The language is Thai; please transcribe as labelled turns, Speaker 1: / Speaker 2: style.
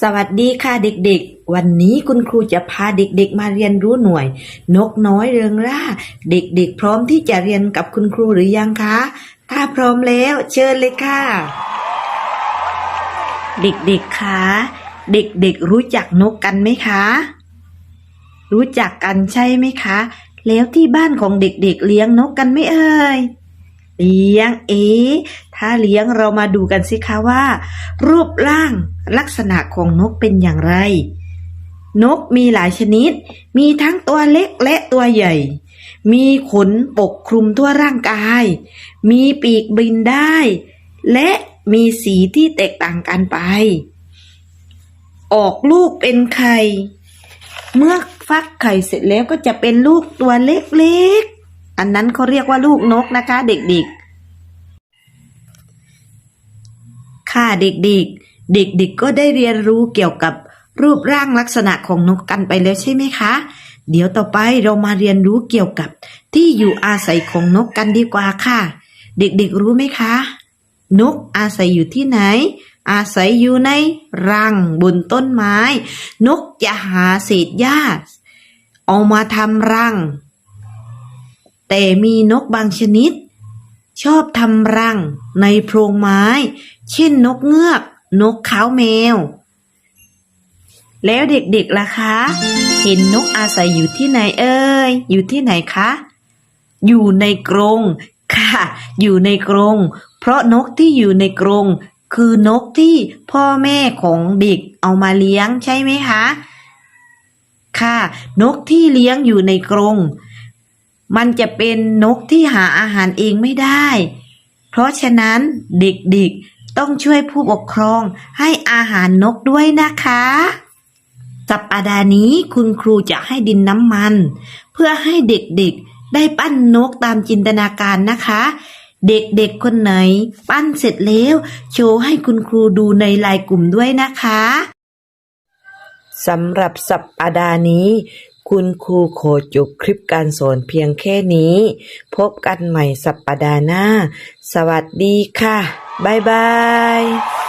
Speaker 1: สวัสดีค่ะเด็กๆ วันนี้คุณครูจะพาเด็กๆมาเรียนรู้หน่วย นกน้อยเริงร่า เด็กๆ พร้อมที่จะเรียนกับคุณครูหรือยังคะ ถ้าพร้อมแล้วเชิญเลยค่ะ เด็กๆ คะ เด็กๆ รู้จักนกกันไหมคะ รู้จักกันใช่ไหมคะ แล้วที่บ้านของเด็กๆ เลี้ยงนกกันไหมเอ่ย เลี้ยง เอ๊ะถ้าเลี้ยงเรามาดูกันสิคะว่า รูปร่างลักษณะของนกเป็นอย่างไร นกมีหลายชนิด มีทั้งตัวเล็กและตัวใหญ่ มีขนปกคลุมทั่วร่างกาย มีปีกบินได้ และมีสีที่แตกต่างกันไป ออกลูกเป็นไข่ เมื่อฟักไข่เสร็จแล้วก็จะเป็นลูกตัวเล็กๆ อันนั้นเขาเรียกว่าลูกนกนะคะ เด็กๆ ค่ะเด็กๆ เด็กๆก็ได้เรียนรู้เกี่ยวกับรูปร่างลักษณะของนกกันไปแล้วใช่ไหมคะ เดี๋ยวต่อไปเรามาเรียนรู้เกี่ยวกับที่อยู่อาศัยของนกกันดีกว่าค่ะ เด็กๆรู้ไหมคะ นกอาศัยอยู่ที่ไหน อาศัยอยู่ในรังบนต้นไม้ นกจะหาเศษหญ้าเอามาทำรัง แต่มีนกบางชนิด ชอบทำรังในโพรงไม้ เช่นนกเงือก นกขาวแมว แล้วเด็กๆล่ะคะ เห็นนกอาศัยอยู่ที่ไหนเอ่ยอยู่ที่ไหนคะ อยู่ในกรงค่ะ อยู่ในกรง เพราะนกที่อยู่ในกรงคือนกที่พ่อแม่ของเด็กเอามาเลี้ยงใช่ไหมคะ ค่ะ นกที่เลี้ยงอยู่ในกรง มันจะเป็นนกที่หาอาหารเองไม่ได้ เพราะฉะนั้นเด็กๆต้องช่วยผู้ปกครองให้อาหารนกด้วยนะคะ สัปดาห์นี้คุณครูจะให้ดินน้ำมัน เพื่อให้เด็กๆได้ปั้นนกตามจินตนาการนะคะ เด็กๆคนไหน ปั้นเสร็จแล้วโชว์ให้คุณครูดูในไลน์กลุ่มด้วยนะคะสำหรับสัปดาห์นี้ คุณครูโคจบคลิปการสอนเพียงแค่นี้ พบกันใหม่สัปดาห์หน้า สวัสดีค่ะ บ๊ายบาย